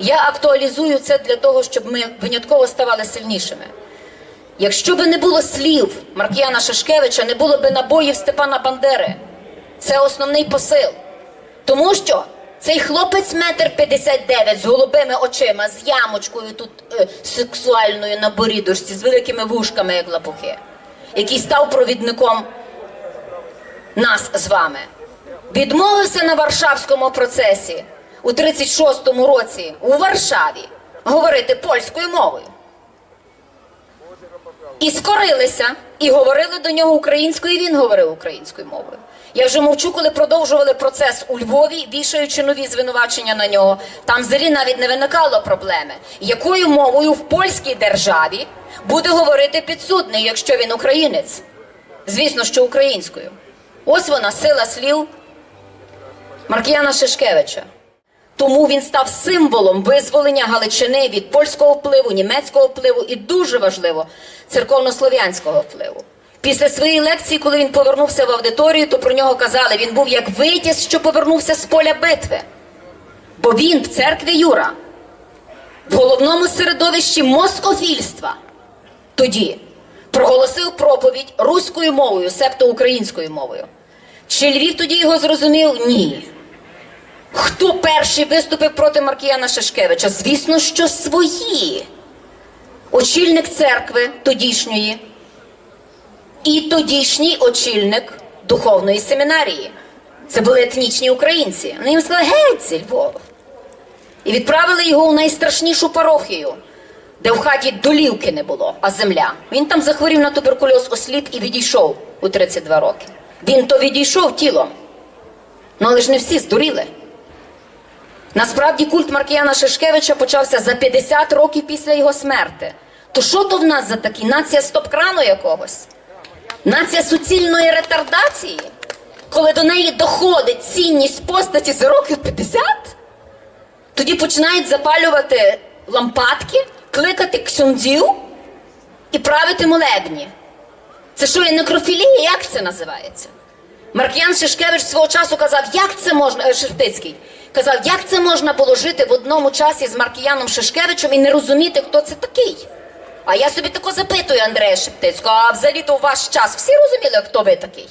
Я актуалізую це для того, щоб ми винятково ставали сильнішими. Якщо би не було слів Маркіяна Шашкевича, не було би набоїв Степана Бандери. Це основний посил. Тому що цей хлопець метр п'ятдесят дев'ять з голубими очима, з ямочкою тут е, сексуальною на борідочці, з великими вушками, як лапухи, який став провідником нас з вами, відмовився на Варшавському процесі у 36-му році у Варшаві говорити польською мовою. І скорилися, і говорили до нього українською, і він говорив українською мовою. Я вже мовчу, коли продовжували процес у Львові, вішаючи нові звинувачення на нього. Там взагалі навіть не виникало проблеми, якою мовою в польській державі буде говорити підсудний, якщо він українець. Звісно, що українською. Ось вона сила слів Маркіяна Шишкевича. Тому він став символом визволення Галичини від польського впливу, німецького впливу і дуже важливо церковнослов'янського впливу. Після своєї лекції, коли він повернувся в аудиторію, то про нього казали, він був як витязь, що повернувся з поля битви. Бо він в церкві Юра, в головному середовищі москофільства, тоді проголосив проповідь руською мовою, себто українською мовою. Чи Львів тоді його зрозумів? Ні. Хто перший виступив проти Маркіяна Шашкевича? Звісно, що свої. Очільник церкви тодішньої і тодішній очільник духовної семінарії. Це були етнічні українці. Вони їм сказали, геть зі. І відправили його у найстрашнішу парохію, де в хаті долівки не було, а земля. Він там захворів на туберкульоз ослід і відійшов у 32 роки. Він то відійшов тілом. Ну але ж не всі здуріли. Насправді культ Маркіяна Шишкевича почався за 50 років після його смерти. То що то в нас за такі? Нація стоп-крану якогось? Нація суцільної ретардації? Коли до неї доходить цінність постаті за років 50? Тоді починають запалювати лампадки, кликати ксюндзів і правити молебні. Це що, є некрофілія? Як це називається? Маркіян Шишкевич свого часу казав, як це можна, е, Шептицький, казав, як це можна було жити в одному часі з Маркіяном Шишкевичем і не розуміти, хто це такий. А я собі тако запитую Андрея Шептицького, а взагалі то у ваш час всі розуміли, хто ви такий?